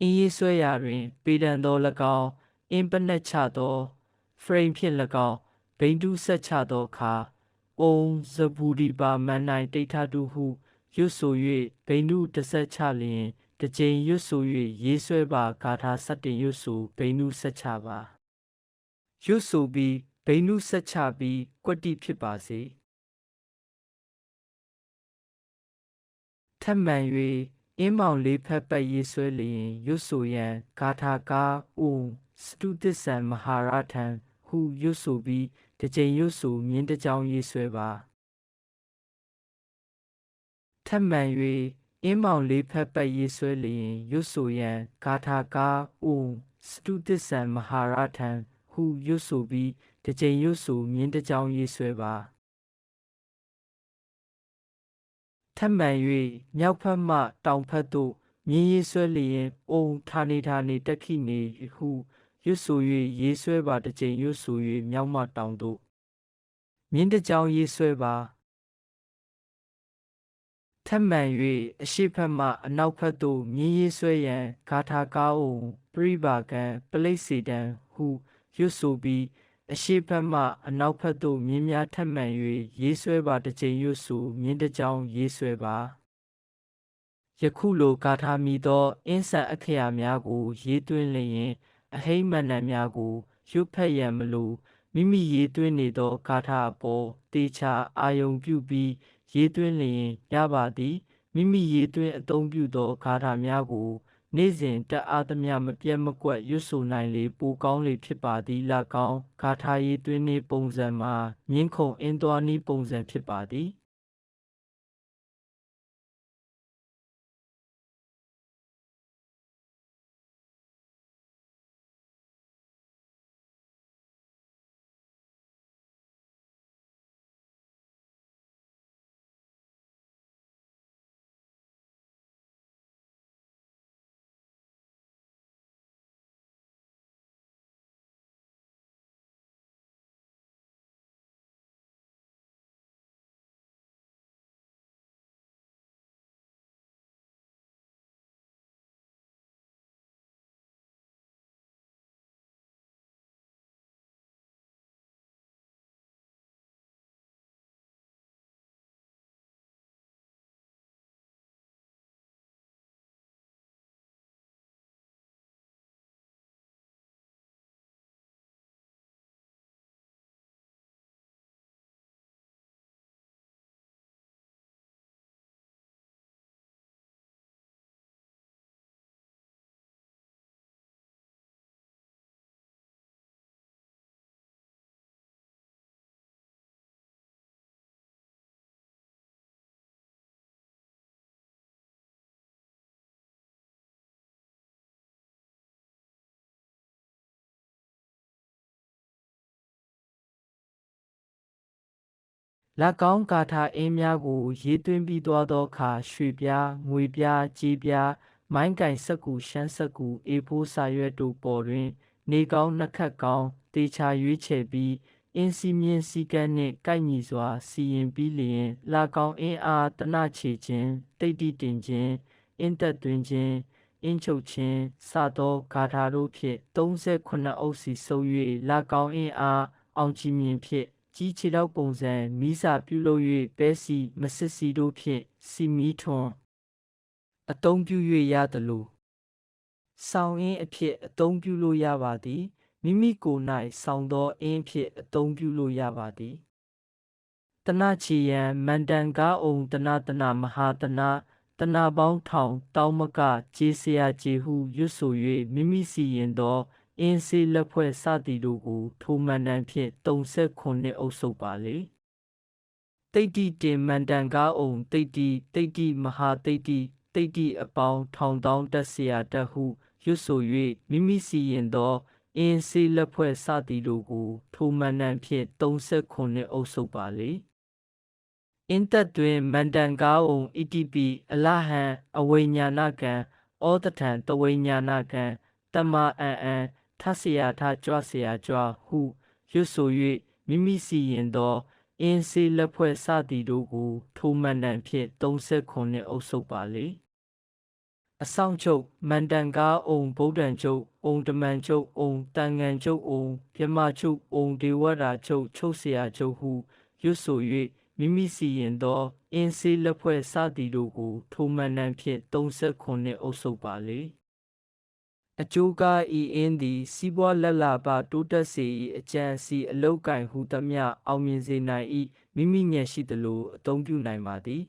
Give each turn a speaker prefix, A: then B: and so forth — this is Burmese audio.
A: အင်းရေးဆွဲရာတွင် ပေဒံသော၎င်းအင်းပနက်ချသောဖရိမ်ဖြင့်၎င်းဘိန္ဒုဆက်ချသောအခါအုံဇဘူဒီပါမန်နိုင်တိဋ္ဌတုဟုရွတ်ဆို၍ဘိန္ဒုတဆက်ချလျင်တစ်ကြိမ်ရွတ်ဆို၍ရေးဆွဲပါဂါထာစတင်ရွတ်ဆိုဘိန္ဒုဆက်ချပါရွတ်ဆိုပြီးဘိန္ဒုဆက်ချပြီးကွတ္တိဖြစ်ပါစေထပ်မံ၍ အင်းမောင်လေးဖက်ပတ်ရေးဆွဲလျင်ရွတ်ဆိုရန်ဂါထာကားဥစတုတ္တဆံမဟာရထံဟုရွတ်ဆိုပြီးတစ်ကြိမ်ရွတ်ဆိုမြင်းတစ်ကြောင်းရေးဆွဲပါထပ်မံ၍အင်းမောင်လေးဖက်ပတ်ရေးဆွဲလျင်ရွတ်ဆိုရန်ဂါထာကားဥစတုတ္တဆံမဟာရထံဟုရွတ်ဆိုပြီးတစ်ကြိမ်ရွတ်ဆိုမြင်းတစ်ကြောင်းရေးဆွဲပါ ထပ်မံ၍မြောက်ဖက်မှတောင်ဖက်သို့မြင်းရေးဆွဲလျင်အုံဌာနေဌာနေတက်ခိနေဟုရွတ်ဆို၍ရေးဆွဲပါတစ်ကြိမ်ရွတ်ဆို၍မြောက်မှတောင်သို့မြင်းတစ်ကြောင်းရေးဆွဲပါထပ်မံ၍အရှိဖက်မှအနောက်ဖက်သို့မြင်းရေးဆွဲရန်ဂါထာကားအုံပရိပါကံပလိတ်စေတံဟုရွတ်ဆိုပြီး အရှိဖက်မှအနောက်ဖက်သို့မြင်းများထပ်မံ၍ရေးဆွဲပါတစ်ကြိမ်ရွတ်ဆိုမြင်းတစ်ကြောင်းရေးဆွဲပါယခုလိုဂါထာမီသော အင်းဆန်အခရာများကို ရေးသွင်းလျင်အဟိမဏံများကိုရွတ်ဖက်ရန်မလိုမိမိရေးသွင်းနေသောဂါထာအပေါ်တေချာအာယုံပြုပြီးရေးသွင်းလျင်ရပါသည်မိမိရေးသွင်းအသုံးပြုသောဂါထာများကို နေ့စဉ်တက်အားသမျှမပြတ်မကွက်ရွတ်ဆိုနိုင်လေပိုကောင်းလေဖြစ်ပါသည်လကောင်းဂါထာရေးသွင်းနေပုံစံမှာမြင်းခုံအင်းသွားနည်းပုံစံဖြစ်ပါသည် လက်ကောင်းဂါထာအင်းများကို ရေးသွင်းပြီးသွားသောအခါရွှေပြားငွေပြားကြေးပြားမိုင်းကင်စက်ကူရှမ်းစက်ကူအေဖိုးစာရွက်တို့ပေါ်တွင် နေကောင်းနှက်ခတ်ကောင်းတေချာရွေးချယ်ပြီးအင်းစီမြင့်စီကန်းနှင့်ကိုက်ညီစွာ စီရင်ပြီးလျင်လာကောင်းအင်းအားတနချေခြင်းတိတ်တိတင်ခြင်းအင်းတက်သွင်းခြင်းအင်းချုပ်ခြင်းစသောဂါထာတို့ဖြင့်38အုပ်စီစုပ်၍လာကောင်းအင်းအားအောင်ကြည်မြင်ဖြင့် ကြီးခြေထောက်ပုံစံမိစာပြုလုပ်၍ပဲစီမစစ်စီတို့ဖြင့်စီမီထွန်အတုံးပြု၍ရသလိုဆောင်းအင်းအဖြစ်အတုံးပြုလို့ရပါသည်မိမိကိုယ်၌ဆောင်းသောအင်းဖြစ်အတုံးပြုလို့ရပါသည်တနချီယံမန္တန်ကားအုံတနတနမဟာတနတနာပေါင်းထောင်တောင်းမကကျေးစရာကျေဟုရွတ်ဆို၍မိမိစီရင်သော အင်းစေးလက်ဖွဲ့စသည်တို့ကိုထိုမန္တန်ဖြင့်39အုပ်စုပ်ပါလေတိတ်တိတင်မန္တန်ကားအုံတိတ်တိတိတ်တိမဟာတိတ်တိတိတ်တိအပေါင်းထောင်တောင်းတက်เสียတက်ဟုရွတ်ဆို၍မိမိစီရင်သောအင်းစေးလက်ဖွဲ့စသည်တို့ကိုထိုမန္တန်ဖြင့်39အုပ်စုပ်ပါလေအင်းသက်တွင်မန္တန်ကားအုံ ETP အလဟံအဝိညာဏကံဩတထံတဝိညာဏကံတမအံအံ ထဆရာထကြွဆရာကြွဟုရွတ်ဆို၍မိမိစီရင်သောအင်းစေးလက်ဖွဲ့စသည်တို့ကိုထိုမန္တန်ဖြင့်39အုပ်စုပ်ပါလေအဆောင်ချုပ်မန္တန်ကားအုံဗုဒ္ဓံချုပ်အုံတမန်ချုပ်အုံတန်ငန်ချုပ်အုံမြမချုပ်အုံဒေဝရာချုပ်ချုပ်ဆရာချုပ်ဟုရွတ်ဆို၍မိမိစီရင်သောအင်းစေးလက်ဖွဲ့စသည်တို့ကိုထိုမန္တန်ဖြင့်39အုပ်စုပ်ပါလေ အကျိုးကားဤအင်းသည် စီးပွားလက်လာပါတိုးတက်စေ၏အကြံစီအလောက်ကင်ဟုသမျှအောင်မြင်စေနိုင်၏မိမိဉာဏ်ရှိသလိုအသုံးပြုနိုင်ပါသည်